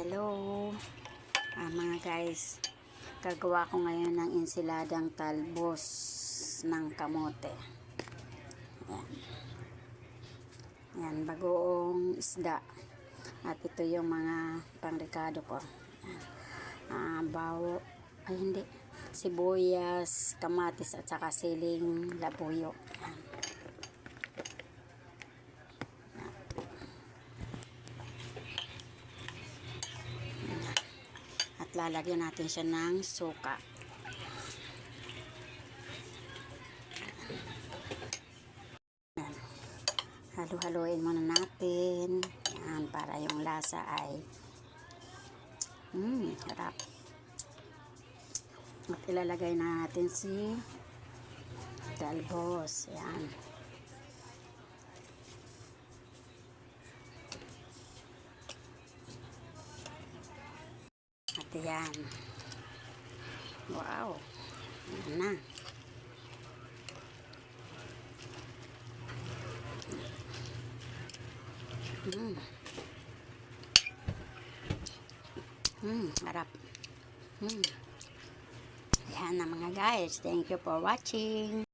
Hello. Ah, mga guys gagawa ko ngayon ng insiladang talbos ng kamote. Yan yan bagoong isda. At ito yung mga pangrekado ko. Ah, bawo ay hindi. Sibuyas, kamatis at saka siling labuyo. Yan. At lalagyan natin siya ng suka. Yan. halu-haluin muna natin. Yan para yung lasa ay mm, harap at ilalagay na natin si dalbos yan At yan. Wow. Yan na. Mm. Mm, harap. Mm. Yan na mga guys. Thank you for watching.